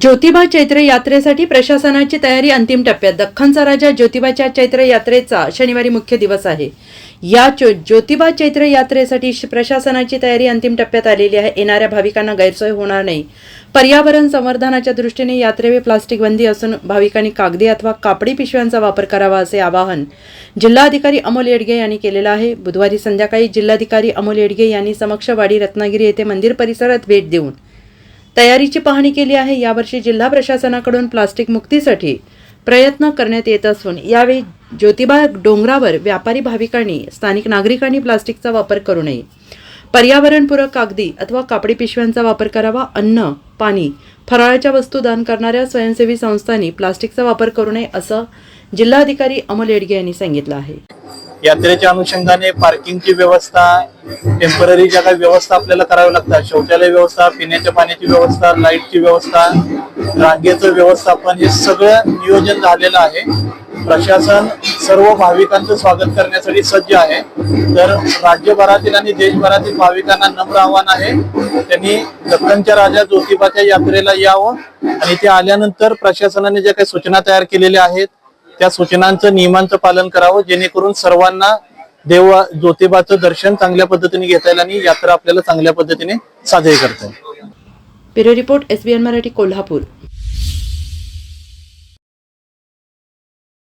ज्योतिबा चैत्र यात्रेसाठी प्रशासनाची तयारी अंतिम टप्प्यात. दख्खनचा राजा ज्योतिबाच्या चैत्र यात्रेचा शनिवारी मुख्य दिवस आहे. या चो- ज्योतिबा चैत्र यात्रेसाठी प्रशासनाची तयारी अंतिम टप्प्यात आलेली आहे. येणाऱ्या भाविकांना गैरसोय होणार नाही. पर्यावरण संवर्धनाच्या दृष्टीने यात्रेवे प्लास्टिक बंदी असून भाविकांनी कागदी अथवा कापडी पिशव्यांचा वापर करावा असे आवाहन जिल्हाधिकारी अमोल येडगे यांनी केलेलं आहे. बुधवारी संध्याकाळी जिल्हाधिकारी अमोल येडगे यांनी समक्षवाडी रत्नागिरी येथे मंदिर परिसरात भेट देऊन तयारीची पाहणी केली आहे. यावर्षी जिल्हा प्रशासनाकडून प्लास्टिक मुक्तीसाठी प्रयत्न करण्यात येत असून यावेळी ज्योतिबा डोंगरावर व्यापारी भाविकांनी स्थानिक नागरिकांनी प्लास्टिकचा वापर करू नये. पर्यावरणपूरक कागदी अथवा कापडी पिशव्यांचा वापर करावा. अन्न पाणी फराळाच्या वस्तू दान करणाऱ्या स्वयंसेवी संस्थांनी प्लास्टिकचा वापर करू नये असं जिल्हाधिकारी अमोल येडगे यांनी सांगितलं आहे. यात्रेच्या अनुषंगाने पार्किंगची व्यवस्था टेंपररी ज्या काही व्यवस्था आपल्याला कराव्या लागतात शौचालय व्यवस्था पिण्याच्या पाण्याची व्यवस्था लाईटची व्यवस्था रांगेचं व्यवस्थापन हे सगळं नियोजन झालेलं आहे. प्रशासन सर्व भाविकांचं स्वागत करण्यासाठी सज्ज आहे. तर राज्यभरातील आणि देशभरातील भाविकांना नम्र आव्हान आहे. त्यांनी दख्खनच्या राजा ज्योतिबाच्या यात्रेला यावं. आणि ते आल्यानंतर प्रशासनाने ज्या काही सूचना तयार केलेल्या आहेत त्या सूचनांचं नियमांचं पालन करावं जेणेकरून सर्वांना देव ज्योतिबाचं दर्शन चांगल्या पद्धतीने घेता येईल आणि यात्रा आपल्याला चांगल्या पद्धतीने साजरी करता येईल. Bureau report SBN Marathi Kolhapur.